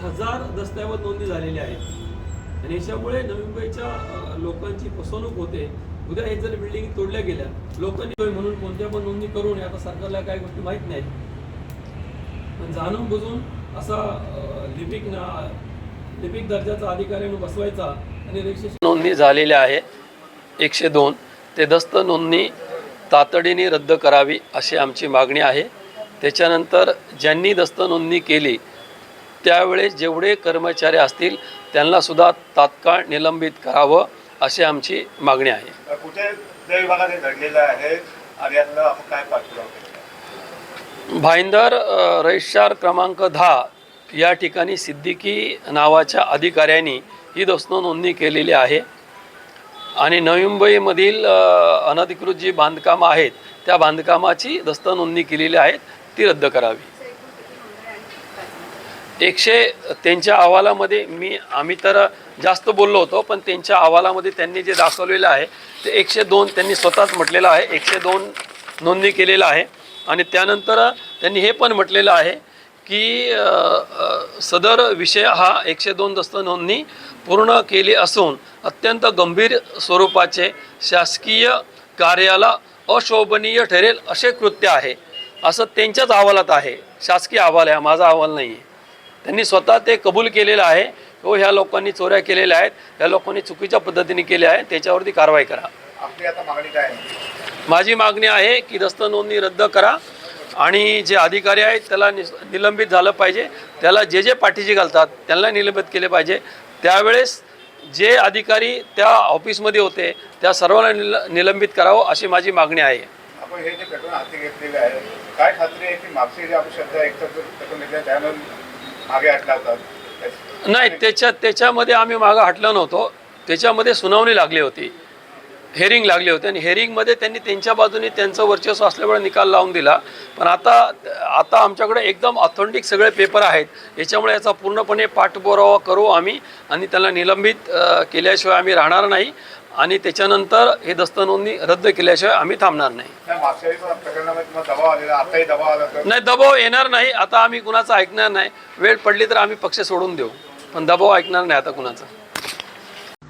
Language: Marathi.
हजार दस्तऐवज नोंदणी झालेली आहेत. आणि याच्यामुळे नवी मुंबईच्या लोकांची फसवणूक होते. उद्या हे जर बिल्डिंग तोडल्या गेल्या लोकांनी म्हणून कोणत्या पण नोंदणी करू नये आता सरकारला काही गोष्टी माहीत नाहीत. पण जाणून बुजून असा लिपिक ना लिपिक दर्जाचा अधिकाऱ्याने बसवायचा आणि रजिस्ट्रेशन नोंदणी झालेल्या आहे. एकशे दोन. ते दस्त नोंदणी तातडीने रद्द करावी अशी आमची मागणी आहे. त्याच्यानंतर ज्यांनी दस्त नोंदणी केली त्यावेळेस जेवढे कर्मचारी असतील त्यांना सुद्धा तात्काळ निलंबित करावं अशी आमची मागणी आहे. कुठे त्या विभागात घडलेलं आहे आणि यातलं आपण काय पाठपुरावा केलेला भाईंदर रजिस्ट्रार क्रमांक दहा या ठिकाणी सिद्दीकी नावाच्या अधिकाऱ्यांनी ही दस्त नोंदणी केलेली आहे आणि नवी मुंबईमधील अनधिकृत जी बांधकामं आहेत त्या बांधकामाची दस्त नोंदणी केलेली आहे ती रद्द करावी. एकशे त्यांच्या अहवालामध्ये मी आम्ही तर जास्त बोललो होतो पण त्यांच्या अहवालामध्ये त्यांनी जे दाखवलेलं आहे ते एकशे दोन त्यांनी स्वतःच म्हटलेलं आहे एकशे दोन नोंदणी केलेलं आहे. आणि त्यानंतर त्यांनी हे पण म्हटलेलं आहे की सदर विषय हा एकशे दोन दस्त नोंदणी पूर्ण केली असून अत्यंत गंभीर स्वरूपाचे शासकीय कार्याला अशोभनीय ठरेल असे कृत्य आहे. असं त्यांच्याच अहवालात आहे. शासकीय अहवाल आहे हा माझा अहवाल नाही आहे त्यांनी स्वतः ते कबूल केलेलं आहे हो ह्या लोकांनी चोऱ्या केलेल्या आहेत ह्या लोकांनी चुकीच्या पद्धतीने केल्या आहेत त्याच्यावरती कारवाई करा. माझी मागणी आहे की दस्त नोंदणी रद्द करा आणि जे अधिकारी आहेत त्याला निलंबित झालं पाहिजे. त्याला जे जे पाठीशी घालतात त्यांना निलंबित केले पाहिजे. त्यावेळेस जे अधिकारी त्या ऑफिसमध्ये होते त्या सर्वांना निल निलंबित करावं अशी माझी मागणी आहे. आपण हे जे हाती घेतलेलं आहे काय खात्री आहे की मागची जी आपण श्रद्धा एकतर पेट्रोल घेतल्या त्यानं मागे हटला होता. नाही त्याच्या त्याच्यामध्ये आम्ही मागं हटलो नव्हतो. त्याच्यामध्ये सुनावणी लागली होती. हेरिंग लागली होती आणि हेरिंगमध्ये त्यांनी त्यांच्या बाजूने त्यांचं वर्चस्व असल्यामुळे निकाल लावून दिला. पण आता आता आमच्याकडे एकदम ऑथेंटिक सगळे पेपर आहेत. याच्यामुळे याचा पूर्णपणे पाठपुरावा करू आम्ही आणि त्याला निलंबित केल्याशिवाय आम्ही राहणार नाही आणि त्याच्यानंतर हे दस्त नोंदणी रद्द केल्याशिवाय आम्ही थांबणार नाही. नाही दबाव येणार नाही. आता आम्ही कुणाचं ऐकणार नाही. वेळ पडली तर आम्ही पक्ष सोडून देऊ. पण दबाव ऐकणार नाही आता कुणाचा.